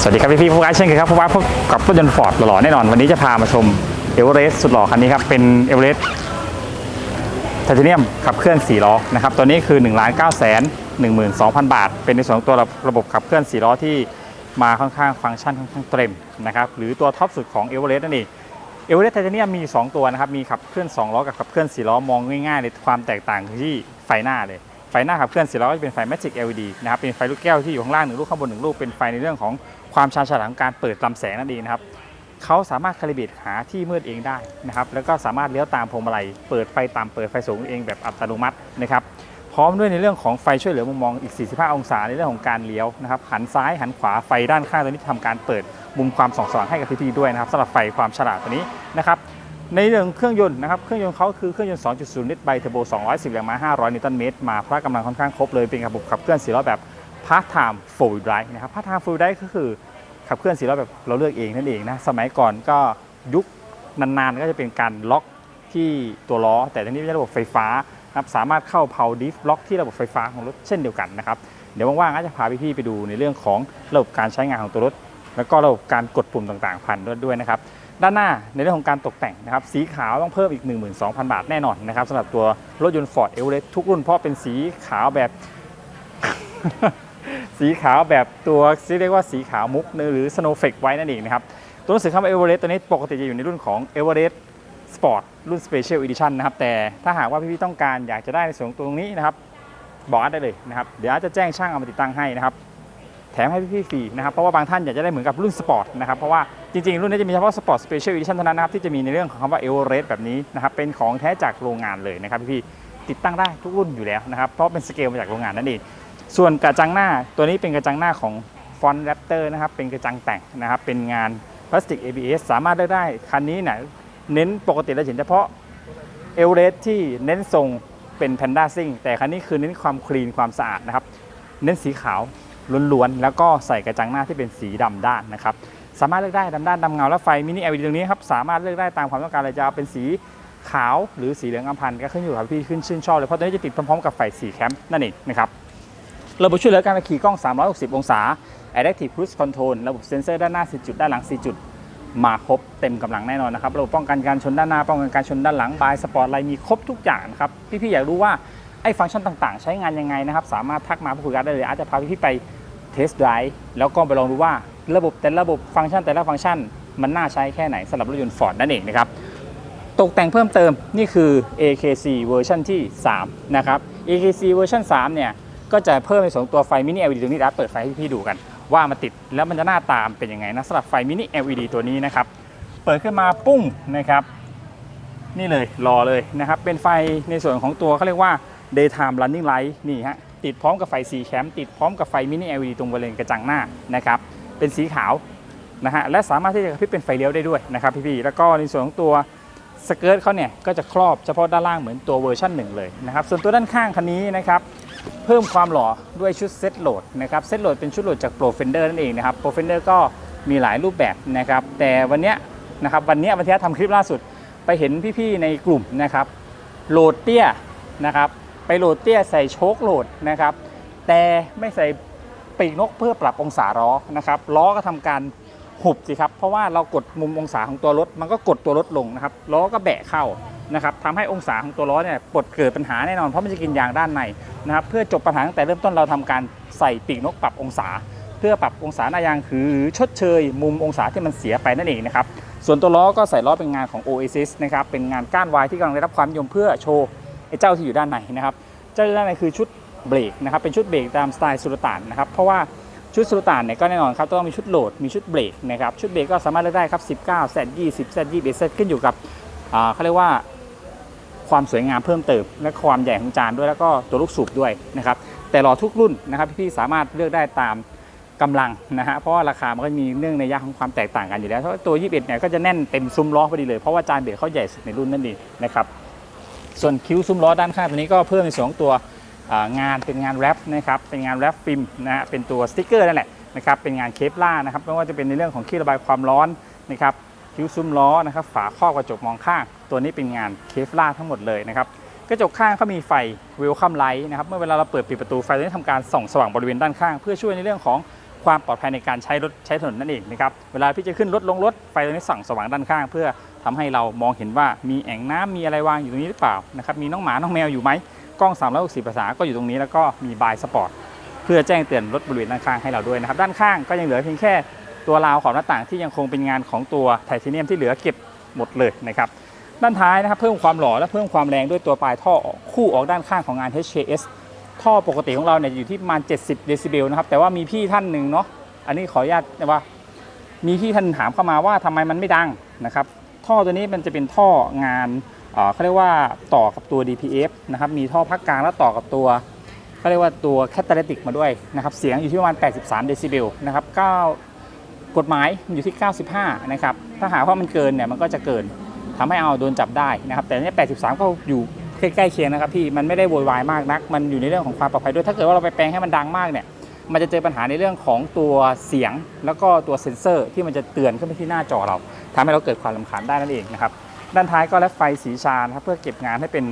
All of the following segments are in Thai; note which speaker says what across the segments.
Speaker 1: สวัสดีครับพี่พี่ๆผู้กาเช่นเคยครับผู้ว่าพบกับรถยนต์ฟอร์ดหล่อๆแน่นอน วันนี้จะพามาชมเอเวอเรสต์สุดหล่อคันนี้ครับ เป็นเอเวอเรสต์ไทเทเนียมขับเคลื่อน 4 ล้อนะครับ ตัวนี้คือ 1 9 1 2 0 0 0 บาท เป็นในส่วนของตัวระบบขับเคลื่อน 4 ล้อที่มาค่อนข้างฟังก์ชันค่อนข้างเต็มนะครับ หรือตัวท็อปสุดของเอเวอเรสต์นั่นเองเอเวอเรสต์ไทเทเนียมมี 2 ตัวนะครับ มีขับเคลื่อน 2 ล้อกับขับเคลื่อน 4 ล้อ มองง่ายๆในความแตกต่างที่ไฟหน้าเลย ไฟหน้าขับเคลื่อน4ล้อก็จะเป็นไฟ Magic LED นะครับเป็นไฟลูกแก้วที่อยู่ข้างล่างหนึ่งลูกข้างบนหนึ่งลูกเป็นไฟในเรื่องของความชาญฉลาดของการเปิดลำแสงนั่นเองนะครับเขาสามารถคาลิเบรตหาที่มืดเองได้นะครับแล้วก็สามารถเลี้ยวตามพวงมาลัยเปิดไฟต่ำเปิดไฟสูงเองแบบอัตโนมัตินะครับพร้อมด้วยในเรื่องของไฟช่วยเหลือมุมมองอีก 45 องศาในเรื่องของการเลี้ยวนะครับหันซ้ายหันขวาไฟด้านข้างตัวนี้ทำการเปิดมุมความส่องสว่างให้กับพี่ๆด้วยนะครับสำหรับไฟความฉลาดตัวนี้นะครับ ในเรื่องเครื่องยนต์นะครับ เครื่องยนต์เขาคือเครื่องยนต์ 2.0 ลิตรไบเทอร์โบ 210 แรงม้า 500 นิวตันเมตร มาพละกำลังค่อนข้างครบเลย เป็นระบบขับเคลื่อน4ล้อแบบพาร์ทไทม์โฟล์ไดร์นะครับพาร์ทไทม์โฟล์ไดร์ก็คือขับเคลื่อน4ล้อแบบเราเลือกเองนั่นเองนะ สมัยก่อนก็ยุคนานๆ ก็จะเป็นการล็อกที่ตัวล้อ แต่ทีนี้เป็นระบบไฟฟ้านะครับสามารถเข้าเพาดิฟล็อกที่ระบบไฟฟ้าของรถเช่นเดียวกันนะครับ เดี๋ยวว่างๆก็จะพาพี่ๆไปดูในเรื่องของระบบการใช้งานของตัวรถ แล้วก็ระบบการกดปุ่มต่างๆผ่านด้วยนะครับ ด้านหน้าในเรื่องของการตกแต่งนะครับสีขาวต้องเพิ่มอีก 12,000 บาทแน่นอนนะครับสำหรับตัวรถยนต์ Ford e v e r e s t ทุกรุ่นเพราะเป็นสีขาวแบบ สีขาวแบบตัวที่เรียกว่าสีขาวมุกหรือ Snowflake ไว้นั่นเองนะครับตัวหนังสือคำว่า e v e r e s t ตัวนี้ปกติจะอยู่ในรุ่นของ e v e r e s t Sport รุ่น Special Edition นะครับแต่ถ้าหากว่าพี่ๆต้องการอยากจะได้ในส่วนตัวตรงนี้นะครับบอกได้เลยนะครับเดี๋ยวอาร์ตจะแจ้งช่างเอามาติดตั้งให้นะครับ แถมให้พี่ๆฟรีนะครับเพราะว่าบางท่านอยากจะได้เหมือนกับรุ่นสปอร์ตนะครับเพราะว่าจริงๆ รุ่นนี้จะมีเฉพาะสปอร์ตสเปเชียลอีดิชั่นเท่านั้นนะครับที่จะมีในเรื่องของคำว่าเอเวอเรสต์แบบนี้นะครับเป็นของแท้จากโรงงานเลยนะครับพี่ๆติดตั้งได้ทุกรุ่นอยู่แล้วนะครับเพราะเป็นสเกลมาจากโรงงานนั่นเองส่วนกระจังหน้าตัวนี้เป็นกระจังหน้าของฟอนต์แรปเตอร์นะครับเป็นกระจังแต่งนะครับเป็นงานพลาสติก ABS สามารถเลือกได้คันนี้เนี่ยเน้นปกติเราเห็นเฉพาะเอเวอเรสต์ที่เน้นทรงเป็นแพนด้าซิ่งแต่คันนี้คือเน้นความคลีนความสะอาดนะครับเน้นสีขาว ล้วนๆ แล้วก็ใส่กระจังหน้าที่เป็นสีดำด้านนะครับ สามารถเลือกได้ดำด้านดำเงาและไฟมินิ LED ตรงนี้ครับสามารถเลือกได้ตามความต้องการเลยจะเอาเป็นสีขาวหรือสีเหลืองอำพันธ์ก็ขึ้นอยู่กับพี่ขึ้นชื่นชอบเลยเพราะตัวนี้จะติดพร้อมๆกับไฟสีแคมป์นั่นเองนะครับระบบช่วยเหลือการขับขี่กล้อง 360 องศา Adaptive Cruise Control ระบบเซ็นเซอร์ด้านหน้า 10 จุด ด้านหลัง 4 จุด มาครบเต็มกำลังแน่นอนนะครับ ระบบป้องกันการชนด้านหน้า ป้องกันการชนด้านหลัง บายสปอร์ตไลน์มีครบทุกอย่างนะครับ พี่ๆ อยากรู้ว่า ไอ้ฟังก์ชันต่างๆ ใช้งานยังไงนะครับ สามารถทักมาพูดคุยกันได้เลย อาจจะพาพี่ๆ ไป สต์ไดร์แล้วก็ไปลองดูว่าระบบแต่ละระบบฟังก์ชันแต่ละฟังก์ชัน มันน่าใช้แค่ไหนสำหรับรถยนต์ฟอร์ดนั่นเองนะครับ ตกแต่งเพิ่มเติมนี่คือ AKC เวอร์ชันที่ 3 นะครับ AKC เวอร์ชัน3เนี่ยก็จะเพิ่มในส่วนของตัวไฟมินิ LED ตรงนี้นะเปิดไฟให้พี่ดูกัน ว่ามันติดแล้วมันจะหน้าตามเป็นยังไงนะสำหรับไฟมินิ LED ตัวนี้นะครับ เปิดขึ้นมาปุ้งนะครับ นี่เลยรอเลยนะครับ เป็นไฟในส่วนของตัวเขาเรียกว่า daytime running light นี่ฮะ ติดพร้อมกับไฟ C แคมติดพร้อมกับไฟมินิ LED ตรงบริเวณกระจังหน้านะครับเป็นสีขาวนะฮะและสามารถที่จะกระพริบเป็นไฟเลี้ยวได้ด้วยนะครับพี่ๆแล้วก็ในส่วนของตัวสเกิร์ตเขาเนี่ยก็จะครอบเฉพาะด้านล่างเหมือนตัวเวอร์ชันหนึ่งเลยนะครับส่วนตัวด้านข้างคันนี้นะครับเพิ่มความหล่อด้วยชุดเซตโหลดนะครับเซตโหลดเป็นชุดโหลดจาก Pro Fender นั่นเองนะครับ Pro Fender ก็มีหลายรูปแบบนะครับแต่วันเนี้ยนะครับวันเนี้ยวันที่ทำคลิปล่าสุดไปเห็นพี่ๆในกลุ่มนะครับโหลดเตี้ยนะครับ ไปโหลดเตี้ยใส่โชคโหลดนะครับ แต่ไม่ใส่ปีกนกเพื่อปรับองศาล้อนะครับล้อก็ทำการหุบสิครับ เพราะว่าเรากดมุมองศาของตัวรถ มันก็กดตัวรถลงนะครับล้อก็แบะเข้านะครับทำให้องศาของตัวล้อเนี่ยปลดเกิดปัญหาแน่นอนเพราะมันจะกินยางด้านในนะครับเพื่อจบปัญหาตั้งแต่เริ่มต้นเราทำการใส่ปีกนกปรับองศา เพื่อปรับองศาหน้ายางคือชดเชย มุมองศาที่มันเสียไปนั่นเองนะครับส่วนตัวล้อก็ใส่ล้อเป็นงานของ Oasis นะครับเป็นงานก้านวายที่กำลังได้รับความนิยมเพื่อโชว์ ไอ้เจ้าที่อยู่ด้านในนะครับ เจ้าที่ด้านในคือชุดเบรกนะครับ เป็นชุดเบรกตามสไตล์สุลต่านนะครับ เพราะว่าชุดสุลต่านเนี่ยก็แน่นอนครับต้องมีชุดโหลด มีชุดเบรกนะครับ ชุดเบรกก็สามารถเลือกได้ครับ19 Z 20 Z 21 Z ขึ้นอยู่กับเขาเรียกว่าความสวยงามเพิ่มเติม และความใหญ่ของจานด้วยแล้วก็ตัวลูกสูบด้วยนะครับ แต่รอทุกรุ่นนะครับพี่ๆสามารถเลือกได้ตามกำลังนะฮะเพราะว่าราคามันก็มีเนื่องในยะของความแตกต่างกันอยู่แล้วเพราะตัว 21 เนี่ยก็จะแน่นเต็มซุ้มล้อพอดีเลย เพราะว่าจานเบรกเขาใหญ่สุดในรุ่นนั่นเองนะครับ ส่วนคิ้วซุ้มล้อด้านข้างตัวนี้ก็เพิ่มในส่วนของตัวงานเป็นงานแรปนะครับเป็นงานแรปฟิล์มนะฮะเป็นตัวสติกเกอร์นั่นแหละนะครับเป็นงานเคปล่านะครับไม่ว่าจะเป็นในเรื่องของขี้ระบายความร้อนนะครับคิ้วซุ้มล้อนะครับฝาครอบกระจกมองข้าง ตัวนี้เป็นงานเคฟล่าทั้งหมดเลยนะครับกระจกข้างเขามีไฟเวลคัมไลท์นะครับเมื่อเวลาเราเปิดปิดประตูไฟตัวนี้ทำการส่องสว่างบริเวณด้านข้าง เพื่อช่วยในเรื่องของ ความปลอดภัยในการใช้รถใช้ถนนนั่นเองนะครับเวลาพี่จะขึ้นรถลงรถไฟตรงนี้สั่งสว่างด้านข้าง เพื่อทำให้เรามองเห็นว่ามีแอ่งน้ำมีอะไรวางอยู่ตรงนี้หรือเปล่านะครับมีน้องหมาน้องแมวอยู่ไหมกล้อง 360องศาก็อยู่ตรงนี้แล้วก็มีบายสปอร์ตเพื่อแจ้งเตือนรถบริเวณด้านข้างให้เราด้วยนะครับด้านข้างก็ยังเหลือเพียงแค่ตัวราวขอบหน้าต่างที่ยังคงเป็นงานของตัวไทเทเนียมที่เหลือเก็บหมดเลยนะครับด้านท้ายนะครับเพิ่มความหล่อและเพิ่มความแรงด้วยตัวปลายท่อคู่ออกด้านข้างของงาน HKS ท่อปกติของเราเนี่ยอยู่ที่ประมาณ 70 เดซิเบลนะครับ แต่ว่ามีพี่ท่านหนึ่งเนาะ อันนี้ขออนุญาตนะว่า มีพี่ท่านถามเข้ามาว่าทำไมมันไม่ดังนะครับ ท่อตัวนี้มันจะเป็นท่องานเขาเรียกว่าต่อกับตัว DPF นะครับ มีท่อพักกลางแล้วต่อกับตัวเขาเรียกว่าตัวแคตตาลิติกมาด้วยนะครับ เสียงอยู่ที่ประมาณ 83 เดซิเบลนะครับ9กฎหมายมันอยู่ที่ 95 นะครับ ถ้าหากว่ามันเกินเนี่ยมันก็จะเกินทำให้เอาโดนจับได้นะครับ แต่เนี่ย83 ก็อยู่ ใกล้ๆเคียงนะครับพี่มันไม่ได้โวยวายมากนัก มันอยู่ในเรื่องของความปลอดภัยด้วย ถ้าเกิดว่าเราไปแปลงให้มันดังมากเนี่ยมันจะเจอปัญหาในเรื่องของตัวเสียง แล้วก็ตัวเซ็นเซอร์ที่มันจะเตือนขึ้นไปที่หน้าจอเราทำให้เราเกิดความลำคาญได้นั่นเองนะครับด้านท้ายก็และไฟสีชาครับเพื่อเก็บงานให้เป็น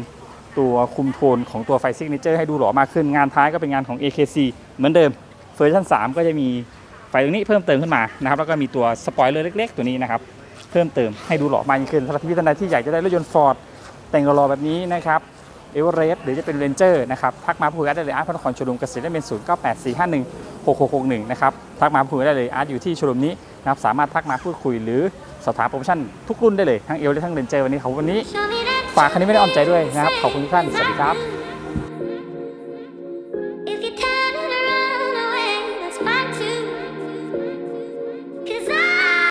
Speaker 1: ตัวคุมโทนของตัวไฟซิกเนเจอร์ให้ดูหล่อมากขึ้นงานท้ายก็เป็นงานของ AKC เหมือนเดิมเวอร์ชัน3 ก็จะมีไฟตรงนี้เพิ่มเติมขึ้นมานะครับแล้วก็มีตัวสปอยเลอร์เล็ก ๆ ตัวนี้นะครับเพิ่มเติมให้ดูหล่อมากยิ่งขึ้นสำหรับพี่ท่านใดที่อยากจะได้รถยนต์ฟอร์ด แต่งหล่อแบบนี้นะครับเอเวอเรสต์หรือจะเป็นเรนเจอร์นะครับทักมาพูดคุยกันได้เลยอาร์ตพนครชว์รูมเกษตรได้เป็น0 9 8 4 5 1 6 6 6 1นะครับทักมาพูดคุยได้เลยอาร์ตอยู่ที่ชลุมนี้นะครับสามารถทักมาพูดคุยหรือสอบถามโปรโมชั่นทุกรุ่นได้เลยทั้งเอเวอเรสต์ทั้งเรนเจอร์วันนี้เขาวันนี้ฝากคันนี้ไม่ได้อ้อมใจด้วยนะครับขอบคุณทุกท่านสวัสดีครับ